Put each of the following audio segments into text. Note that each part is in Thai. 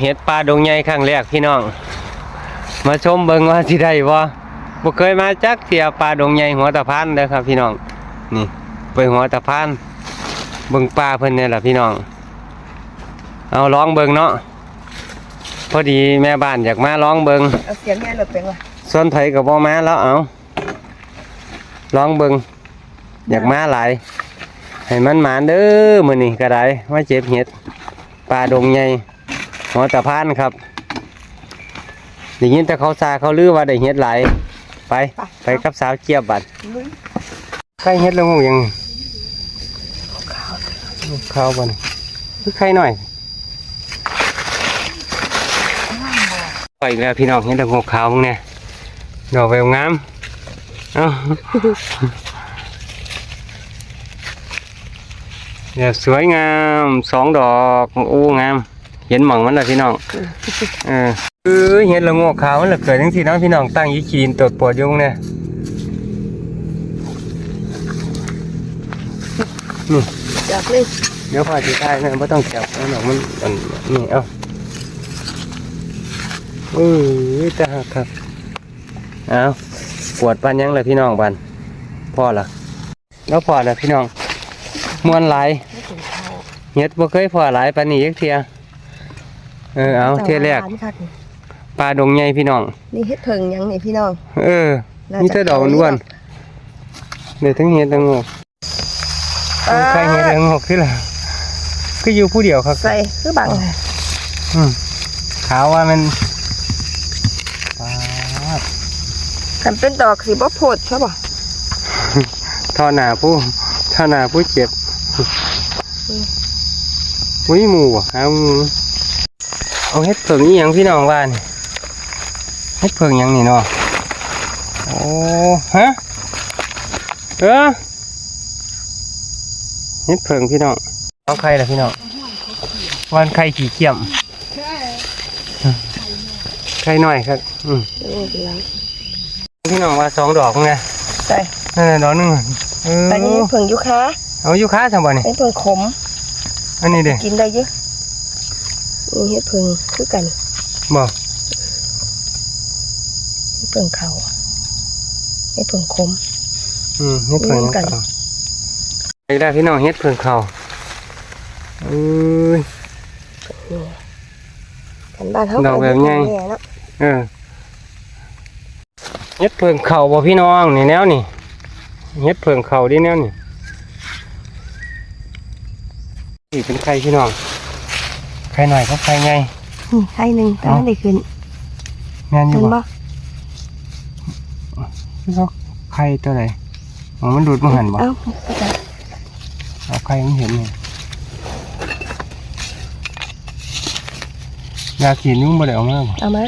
เห็ดปลาดงใหญ่ครั้งแรกพี่น้อง มาชมเบิ่งว่าสิได้บ่บ่เคยมาจักเที่ยปลาดงใหญ่หัวตะพานเด้อครับพี่น้อง นี่ไปหัวตะพานเบิ่งปลาเพิ่นนี่ล่ะพี่น้อง เอาลองเบิ่งเนาะ พอดีแม่บ้านอยากมาลองเบิ่งเอาเสียงแม่หลดเป็นว่ะส่วนไผก็บ่มาแล้วเอาลองเบิ่งอยากมาหลาย ให้มันหมานเด้อมื้อนี้ก็ได้มาเจ็บเห็ดปลาดงใหญ่ หัวตะพานครับได้ยินแต่เขาซาเขาลือว่าได้เห็ดหลายไป ไปกับสาวเจี๊ยบบัดลุยใครเห็ดแล้วงูยังข้าวบันคือใครหน่อยไปอีกแล้วพี่น้องเห็ดแล้วงูขาวมึงเนี่ยดอกแววงามเอ้าเดี๋ยวสวยงามสองดอกโอ้งาม เห็นหม่องมันแล้วพี่น้องเออเออเห็ดละโงกขาวมันละเกิดจังซี่เนาะพี่น้องตั้งยี่ขีนตดปวดอยุงเนี่ยจับเลยเดี๋ยวพอจะได้นะไม่ต้องจับแล้วหรอกมันมันนี่เอ้าเออจ้าครับเอาปวดปันยังเลยพี่น้องปันพ่อละแล้วพอละพี่น้องมวนหลายไม่ถึงเท้าเฮ็ดบ่เคยพอหลายปานนี้ยักเทีย เออเอาเทียแรกหวานค่ะปลาดงใหญ่พี่น้อง นี่เฮ็ดเพิงยังนี่พี่น้อง เออน่ามีจะแต่ดอกล้วนๆเดี๋ยวทั้งเฮ็ดทั้งงอกใครเฮ็ดทั้งงอกที่ล่ะคืออยู่ผู้เดียวครับ ใส่คือบังอืมขาวว่ามันปาดคันเป็นดอกสีบ่โพดใช่ป่ะทอหนาผู้ทอหนาผู้เจ็บอุ้ยหมูอะเอาหมู เอาเฮ็ดเผิงอีหยังพี่น้องว่านี่เฮ็ดเผิงหยังนี่เนาะโอ้ฮะเออเฮ็ดเผิงพี่น้องเอาใครล่ะพี่น้องวันใครขี่เกียมใครหน่อยครับ อืมโอ้เป็นไรพี่น้องว่าสองดอกไงใส่นั่นน่ะดอกหนึงอะเอออันนี้เพิงยุค้าเอาอยู่ค้าจังบ่นี่เป็นเพิงขมอันนี้เด้กินได้เยอะ นี่เฮ็ดเพิงคือกันบ่เฮ็ดเพิงเขาเฮ็ดเพิงขมอืมเฮ็ดเพิ่งเหมือนกันเขาไปได้พี่น้องเฮ็ดเพิ่งเขาเอ้ยกันบ้านเขาดอกแบบใหญ่แม่เนาะเออเฮ็ดเพิ่งเขาบ่พี่น้องนี่แนวนี่เฮ็ดเพิ่งเขาดิแนวนี่นี่เป็นไข่พี่น้อง ไข่หน่อยก็ไข่ใหญ่นี่ไข่หนึ่งแต่มันได้ขึ้นแม่นอยู่เห็นบ่บ่พี่น้องไข่ตัวไหนอ๋อมันดูดมาหันบ่เอ้าเอาไข่มันเห็นนี่ยาขีดนุ่มบ่ได้เอามาบ่เอามา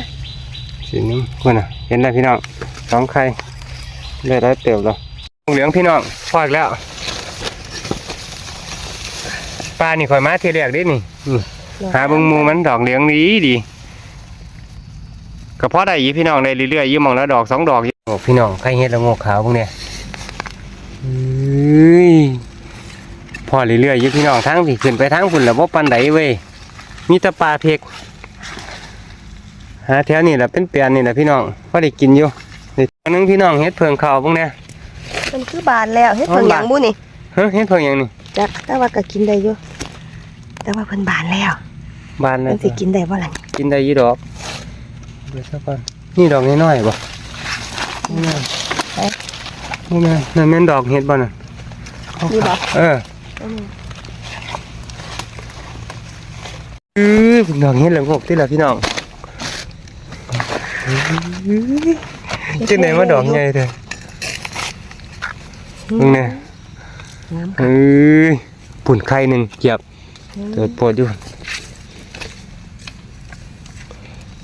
สีนี้คุณอะ เห็นได้พี่น้องสองไข่ได้ได้เติบแล้วเหลืองพี่น้องพอดแล้วปลานี่ข่อยมาทีแรกเดินี่นี่ หาเบิ่งหมูมันดอกเหลืองดีดีก็พอได้อีพี่น้องได้เรื่อยๆอยืมมองแล้วดอกสองดอกอยู่โอ้พี่น้องไข่เฮ็ดละโงกขาวพวกเนี้ยเอ้ยพอเรื่อยๆอยู่พี่น้องทั้งที่ขึ้นไปทั้งฝุ่นแล้วบ่ปันไดเว้ยมีแต่ปลาเพกหาแถวนี่แหละเป็นเปลี่ยนนี่แหละพี่น้องพอได้กินอยู่นี่อันนึงพี่น้องเฮ็ดเพิงข้าวพวกเนี้ยมันคือบานแล้วเฮ็ดเพิงอ๋อหบายันงบุนี่เฮ้ยเฮ็ดเพิงหยังนี่จักแต่ว่าก็กินได้อยู่แต่ว่าเพิ่นบานแล้ว บานเลมัยนสิกินได้บ่ล่ะกินได้ยี่ดอกเดี๋ยวสักก่อนนี่ดอกน้อยๆบ่นี่นะนี่นะนั่นแม่นดอกเฮ็ดบ่น่ะนี่บ่เอออืมอือเป็นดอกเฮ็ดเหลืองหกที่ละพี่น้องจังไหนมาดอกใหญ่เด้อตรงนี้งามเอ้ยปุ่นไข่หนึ่งเกียบเกิดปวดอยู่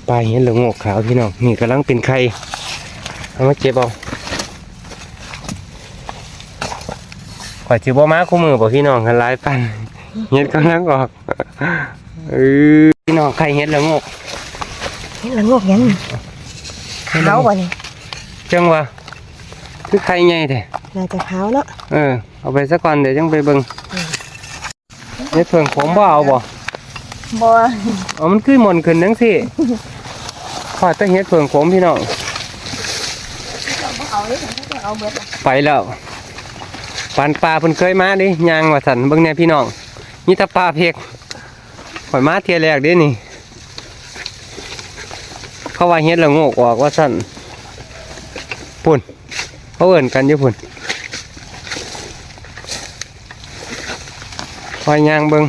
ป ลายเห็นเหลืองงอกขาวพี่น้องนี่กำลังเป็นไข่เอามาเจ็บเอาข่อยจิบ่มาคู่มือบ่พี่น้องกันหลายปันเห็ดกำลังออกเออพี่น้องไข่เห็ดเหลืองงอกเฮ็ดละงอกยังนี่ขาวบ่นี่จังวะคือไข่ใหญ่แท้น่าจะขาวเนาะเออเอาไปซะก่อนเดี๋ยวจังไปเบิ่งเฮ็ดเพิ่งผมบ่เอาบ่บ่อ๋อมันคือหมอนขึ้นจังซี่ พอดแตะเฮ็ดเพิ่งขมพี่น้องไปแล้วปานปลาเพิ่นเคยมาดิยางว่าสันเบิ่งแน่พี่น้องมีแต่ปลาเพกข่อยมาเที่ยแรกเด้นี่ เขาว่าเฮ็ดละโงกออกว่าสันพุ่นเขาเอิ้นกันอยู่พุ่นคอยยางเบิ่ง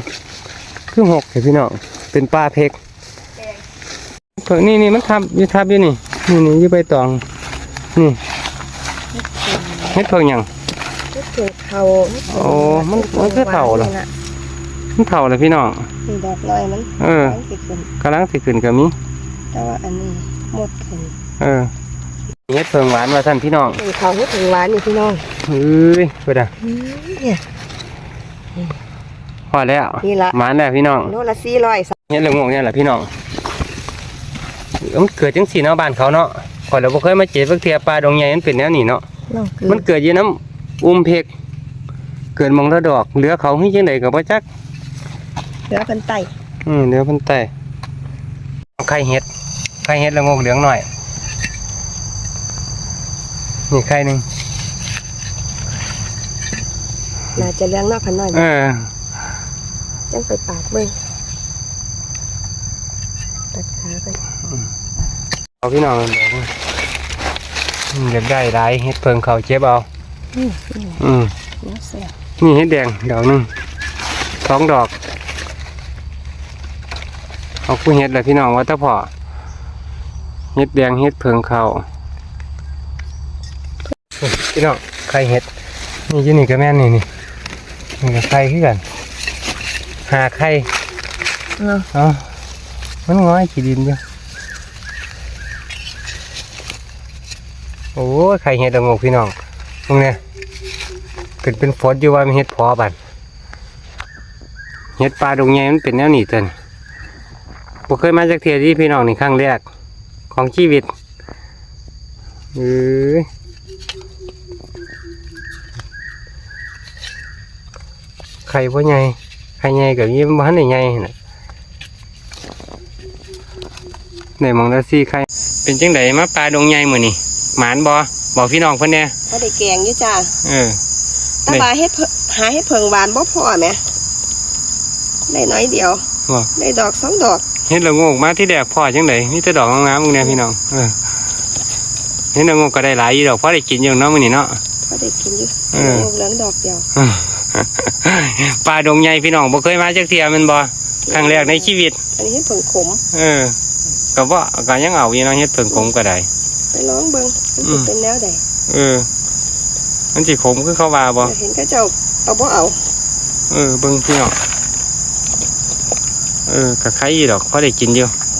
คือหกเด้อพี่น้องเป็นปลาเพกเพิ่ง นี่นี่มันทับอยู่ทับอยู่นี่นี่นี่อยู่ใบตองนี่เฮ็ดเพิ่งหยังเกิดเขาโอ้มันมันคือเฒ่าเหรอมันเท่าเลยพี่น้องนี่ดอกน้อยมันเออมันสิขึ้นกำลังสิขึ้นก็มีแต่ว่าอันนี้หมดขึ้นเออเฮ็ดเพิ่งหวานว่าท่านพี่น้องนี่เขาให้ถึงหวานนี่พี่น้องเฮ้ยเพิ่นอะอืมเนี่ยพอแล้วนี่ละหวานแล้วพี่น้องโลละสี่ร้อยเฮ็ดละโงกเนี่ยแหละพี่น้องเอ้า มันเกิดจังซี่เนาะบ้านเขาเนาะข่อยเราบ่เคยมาเจ็บเพิ่งเทียปลาดงใหญ่มันเป็นแนวนี้เนาะน้องคือมันเกิดอยู่น้ำอุ้มเพกเกิดหมองละดอกเหลือเขาให้จังไดก็บ่จักเหลือเป็นไตอืมเหลือเพิ่นแต่ไข่เห็ดไข่เห็ดละโงกเหลืองหน่อยนี่ไข่หนึงน่าจะเลี้ยงนอกพันน้อยเออจังไปปาดเบิ่ง ตัดขาไปเอาพี่น้องเดี๋ยวนะอืมอยากได้หลายเฮ็ดเพิงเขาเจ็บเอานี่อืมน้ำเสียนี่เฮ็ดแดงดอกหนึงสองดอกเอาคู่เฮ็ดเลยพี่น้องว่าแตะพอเฮ็ดแดงเฮ็ดเพิงเขาพี่น้องไข่เฮ็ดนี่อยู่นี่ก็แม่นนี่นี่นี่ก็ไข่คือกันหาไข่เนาะเอ้า มันง้อยขี้ดินอยู่โอ้ยไข่เฮ็ดละงกพี่น้องตรงเนี้ยเกิดเป็นฝนอยู่ว่ามันเฮ็ดพอบันเฮ็ดปลาดงใหญ่มันเป็นแนวนี้เต้นบ่เคยมาจากเที่ยที่พี่น้องนี่ครั้งแรกของชีวิตเอ้ยไข่บ่ใหญ่ไข่ใหญ่กับยี่บ่ทันได้ใหญ่น่ะ ได้หมองละสี่ไข่เป็นจังไดมาปลาดงใหญ่มื้อนี่หมานบ่บอกพี่น้องเพิ่นแหน่ก็ได้แกงอยู่จ้าเออแตาบาเฮ็ดเพิ่งหาเฮ็ดเพิงหวานบ่พอแหมได้น้อยเดียวว่าได้ดอกสองดอกเห็นละโงกมาที่แดกพ่อจังไดมีแต่ดอกงามๆมึงเนี่ยพี่น้องเออเห็นละโงกก็ได้หลายอยู่ดอกพอได้กินอยู่เนาะมื้อนี้เนาะก็ได้กินอยู่เออเหลืองดอกเดียวปลาดงใหญ่พี่น้องบ่เคยมาจักเที่ยแมันบ่ ครั้งแรกในชีวิต อันนี้เฮ็ดเพิงขม เออก็บ่ก็ยังเอาอยู่เนาะเฮ็ดเพิ่งขมก็ได้ไปลองเบิ่งมันสิเป็นแนวใดเออ มันสิขมคือเขาว่าบ่เห็นเขาเจ้าเอาบ่เอา เออเบิ่งพี่น้องเออก็ใครอยู่ดอกพอได้กินอยู่อ